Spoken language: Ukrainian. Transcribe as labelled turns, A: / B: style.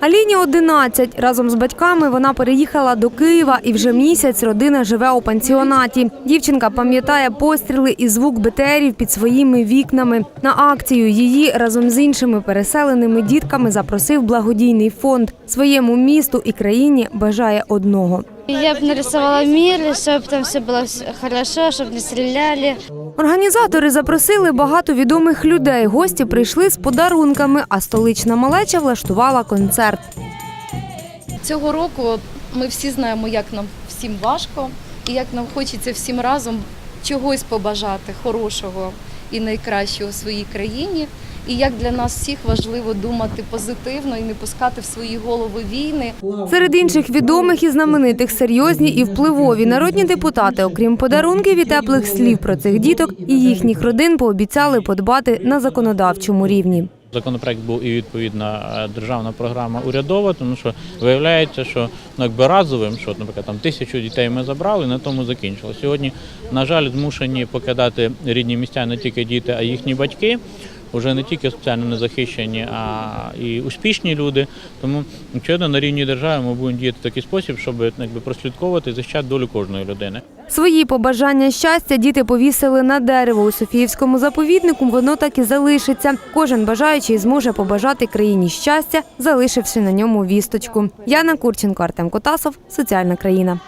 A: Аліні 11. Разом з батьками вона переїхала до Києва і вже місяць родина живе у пансіонаті. Дівчинка пам'ятає постріли і звук БТРів під своїми вікнами. На акцію її разом з іншими переселеними дітками запросив благодійний фонд. Своєму місту і країні бажає одного.
B: Я б нарисувала мир, щоб там все було хорошо, щоб не стріляли.
A: Організатори запросили багато відомих людей. Гості прийшли з подарунками, а столична малеча влаштувала концерт.
C: Цього року ми всі знаємо, як нам всім важко, і як нам хочеться всім разом чогось побажати хорошого і найкращого у своїй країні. І як для нас всіх важливо думати позитивно і не пускати в свої голови війни.
A: Серед інших відомих і знаменитих серйозні і впливові народні депутати, окрім подарунків і теплих слів про цих діток, і їхніх родин пообіцяли подбати на законодавчому рівні.
D: Законопроект був і відповідна е, державна програма урядова, тому що виявляється, що ну, якби разовим, що, наприклад, там тисячу дітей ми забрали, на тому закінчило. Сьогодні, на жаль, змушені покидати рідні місця не тільки діти, а їхні батьки. Уже не тільки соціально незахищені, а і успішні люди. Тому очевидно, на рівні держави ми будемо діяти в такий спосіб, щоб якби прослідковувати і захищати долю кожної людини.
A: Свої побажання щастя діти повісили на дерево у Софіївському заповіднику. Воно так і залишиться. Кожен бажаючий зможе побажати країні щастя, залишивши на ньому вісточку. Яна Курченко, Артем Котасов, соціальна країна.